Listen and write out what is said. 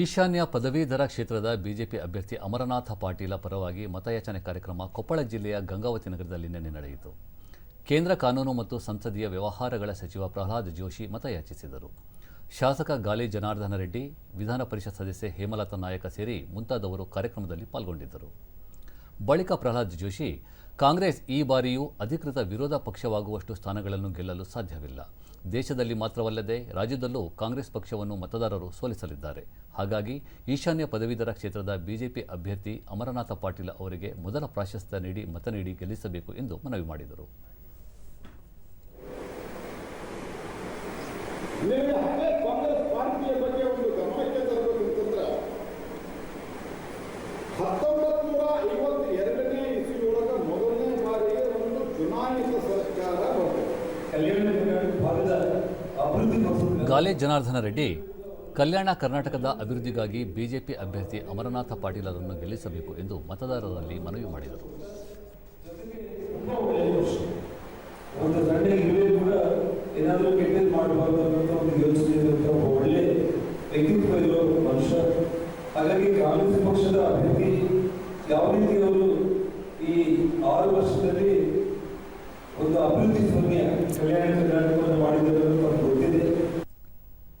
ಈಶಾನ್ಯ ಪದವೀಧರ ಕ್ಷೇತ್ರದ ಬಿಜೆಪಿ ಅಭ್ಯರ್ಥಿ ಅಮರನಾಥ ಪಾಟೀಲ ಪರವಾಗಿ ಮತಯಾಚನೆ ಕಾರ್ಯಕ್ರಮ ಕೊಪ್ಪಳ ಜಿಲ್ಲೆಯ ಗಂಗಾವತಿ ನಗರದಲ್ಲಿ ನಿನ್ನೆ ನಡೆಯಿತು. ಕೇಂದ್ರ ಕಾನೂನು ಮತ್ತು ಸಂಸದೀಯ ವ್ಯವಹಾರಗಳ ಸಚಿವ ಪ್ರಹ್ಲಾದ್ ಜೋಶಿ ಮತಯಾಚಿಸಿದರು. ಶಾಸಕ ಗಾಲಿ ಜನಾರ್ದನ ರೆಡ್ಡಿ, ವಿಧಾನ ಪರಿಷತ್ ಸದಸ್ಯೆ ಹೇಮಲತಾ ನಾಯಕ ಸೇರಿ ಮುಂತಾದವರು ಕಾರ್ಯಕ್ರಮದಲ್ಲಿ ಪಾಲ್ಗೊಂಡಿದ್ದರು. ಬಳಿಕ ಪ್ರಹ್ಲಾದ್ ಜೋಶಿ, ಕಾಂಗ್ರೆಸ್ ಈ ಬಾರಿಯೂ ಅಧಿಕೃತ ವಿರೋಧ ಪಕ್ಷವಾಗುವಷ್ಟು ಸ್ಥಾನಗಳನ್ನು ಗೆಲ್ಲಲು ಸಾಧ್ಯವಿಲ್ಲ. ದೇಶದಲ್ಲಿ ಮಾತ್ರವಲ್ಲದೆ ರಾಜ್ಯದಲ್ಲೂ ಕಾಂಗ್ರೆಸ್ ಪಕ್ಷವನ್ನು ಮತದಾರರು ಸೋಲಿಸಲಿದ್ದಾರೆ. ಹಾಗಾಗಿ ಈಶಾನ್ಯ ಪದವೀಧರ ಕ್ಷೇತ್ರದ ಬಿಜೆಪಿ ಅಭ್ಯರ್ಥಿ ಅಮರನಾಥ ಪಾಟೀಲ್ ಅವರಿಗೆ ಮೊದಲ ಪ್ರಾಶಸ್ತ್ಯ ನೀಡಿ ಮತ ನೀಡಿ ಗೆಲ್ಲಿಸಬೇಕು ಎಂದು ಮನವಿ ಮಾಡಿದರು. ಹತ್ತೊಂಬತ್ತು ನೂರ ಐವತ್ತು ಎರಡನೇ ಇಸ್ವಿಯೊಳಗ ಮೊದಲನೇ ಬಾರಿಗೆ ಒಂದು ಚುನಾಯಿತ ಸರ್ಕಾರ ಬಂತು ಗಾಲೆ ಜನಾರ್ದನ ರೆಡ್ಡಿ, ಕಲ್ಯಾಣ ಕರ್ನಾಟಕದ ಅಭಿವೃದ್ಧಿಗಾಗಿ ಬಿಜೆಪಿ ಅಭ್ಯರ್ಥಿ ಅಮರನಾಥ ಪಾಟೀಲರನ್ನು ಗೆಲ್ಲಿಸಬೇಕು ಎಂದು ಮತದಾರರಲ್ಲಿ ಮನವಿ ಮಾಡಿದರು. ಒಳ್ಳೆ ಹಾಗಾಗಿ ಕಾಂಗ್ರೆಸ್ ಪಕ್ಷದ ಅಭ್ಯರ್ಥಿ ಯಾವ ರೀತಿ ಅವರು Excelente,